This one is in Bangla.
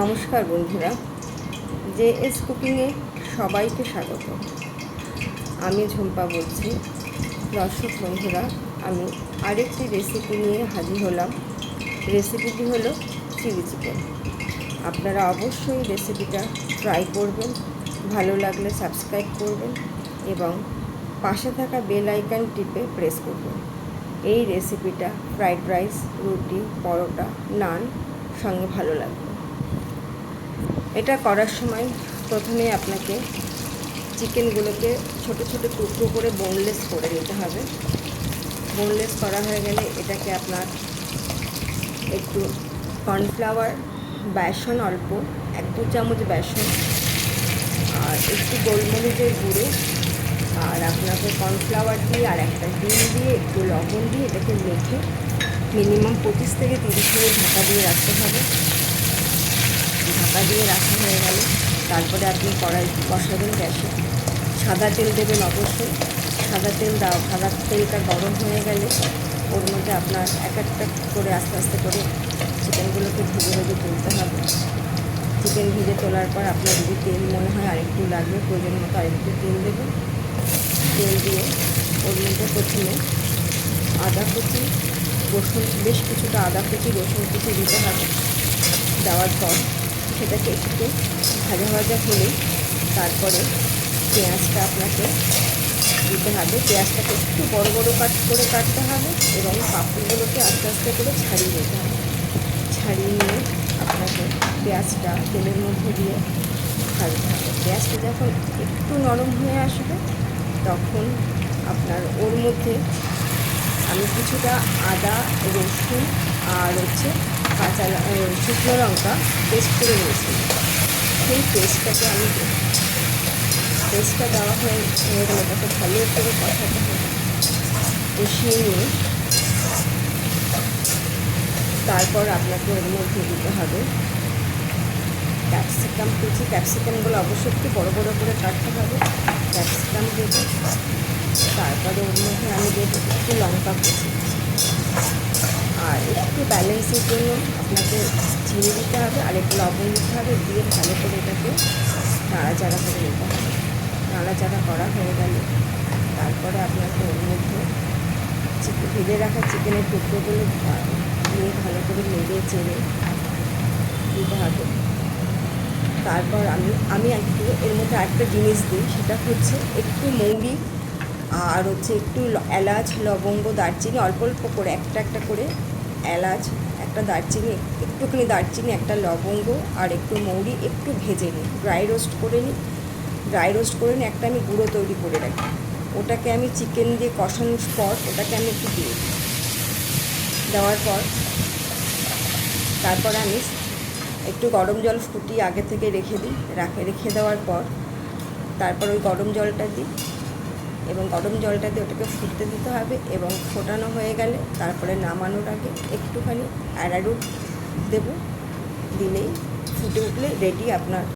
নমস্কার বন্ধুরা, জে এস কুকিংয়ে সবাইকে স্বাগত। আমি ঝুম্পা বলছি। দর্শক বন্ধুরা, আমি আরেকটি রেসিপি নিয়ে হাজির হলাম। রেসিপিটি হলো চিলি চিকেন আপনারা অবশ্যই রেসিপিটা ট্রাই করবেন, ভালো লাগলে সাবস্ক্রাইব করবেন এবং পাশে থাকা বেল আইকন টিপে প্রেস করবেন। এই রেসিপিটা ফ্রাইড রাইস রুটি, পরোটা, নান সঙ্গে ভালো লাগবে। এটা করার সময় প্রথমে আপনাকে চিকেনগুলোকে ছোট ছোট টুকরো করে বোনলেস করে নিতে হবে। বোনলেস করা হয়ে গেলে এটাকে আপনার একটু কর্নফ্লাওয়ার বেসন অল্প, এক দু চামচ বেসন, আর একটু গোলমরিচের গুঁড়ো, আর আপনাকে কর্নফ্লাওয়ার দিয়ে আর একটা ডিম দিয়ে, একটু লবণ দিয়ে এটাকে মেখে মিনিমাম পঁচিশ থেকে তিরিশ মিনিট ঢাকা দিয়ে রাখতে হবে। ঢাকা দিয়ে রাখা হয়ে গেল। তারপরে আপনি কড়াই বসাবেন গ্যাসে। সাদা তেল দেবেন অবশ্যই। সাদা তেল দাও, সাদা তেলটা গরম হয়ে গেলে ওর মধ্যে আপনার এক একটা করে আস্তে আস্তে করে চিকেনগুলোকে ভেজে ভেজে তুলতে হবে। চিকেন ভেজে তোলার পর আপনার যদি তেল মনে হয় আরেকটু লাগবে, প্রয়োজন মতো আরেকটু তেল দেবেন। তেল দিয়ে ওর মধ্যে প্রথমে আদা কুচি, রসুন, বেশ কিছুটা আদা কুচি, রসুন কুচি দিতে হবে দেওয়ার পর। সেটাকে একটু ভাজা ভাজা হলে তারপরে পেঁয়াজটা আপনাকে দিতে হবে। পেঁয়াজটাকে একটু বড় বড় কাট করে কাটতে হবে এবং পাপড়িগুলোকে আস্তে আস্তে করে ছাড়িয়ে নিতে হবে। ছাড়িয়ে নিয়ে আপনাকে পেঁয়াজটা তেলের মধ্যে দিয়ে ভাজতে হবে। পেঁয়াজটা যখন একটু নরম হয়ে আসবে, তখন আপনার ওর মধ্যে আমি কিছুটা আদা, রসুন আর হচ্ছে কাঁচা শুকনো লঙ্কা পেস্ট করে নিয়েছি। সেই পেস্টটাকে আমি পেস্টটা দেওয়া হয়ে গেলে তাকে ভালো করে কষাতে হবে। কষিয়ে নিয়ে তারপর আপনাকে ওর মধ্যে দিতে হবে ক্যাপসিকাম কুচি। ক্যাপসিকামগুলো অবশ্যই একটু বড়ো বড়ো করে কাটতে হবে। ক্যাপসিকাম দেবো তারপরে ওর মধ্যে আমি দেবো একটু লঙ্কা কুচি। ব্যালেন্সের জন্য আপনাকে চিনি দিতে হবে, আর একটু লবণ দিতে হবে, দিয়ে ভালো করে এটাকে নাড়াচাড়া করে নিতে হবে। নাড়াচাড়া করা হয়ে গেলে তারপরে আপনাকে ওর মধ্যে চিকেন ভেজে রাখা চিকেনের টুকরোগুলো দিয়ে ভালো করে নেড়ে চেড়ে দিতে হবে। তারপর আমি আমি একটু, এর মধ্যে একটা জিনিস দিই, সেটা হচ্ছে একটু মৌরি আর হচ্ছে একটু এলাচ, লবঙ্গ, দারচিনি অল্প অল্প করে, একটা একটা করে এলাচ, একটা দারচিনি, একটুখানি দারচিনি, একটা লবঙ্গ আর একটু মৌরি, একটু ভেজে নিই। ড্রাই রোস্ট করে নিই। ড্রাই রোস্ট করে নিই একটা আমি গুঁড়ো তৈরি করে রাখি। ওটাকে আমি চিকেন দিয়ে কষানোর পর ওটাকে আমি একটু দিয়ে দিই। দেওয়ার পর তারপর আমি একটু গরম জল ফুটিয়ে আগে থেকে রেখে দিই। রাখে, রেখে দেওয়ার পর তারপর ওই গরম জলটা দিই। এবং গরম জলটাতে ওটাকে ফুটতে দিতে হবে এবং ফোটানো হয়ে গেলে তারপরে নামানোর আগে একটুখানি অ্যারারুট দেব, দিলেই ফুটে উঠলে রেডি আপনার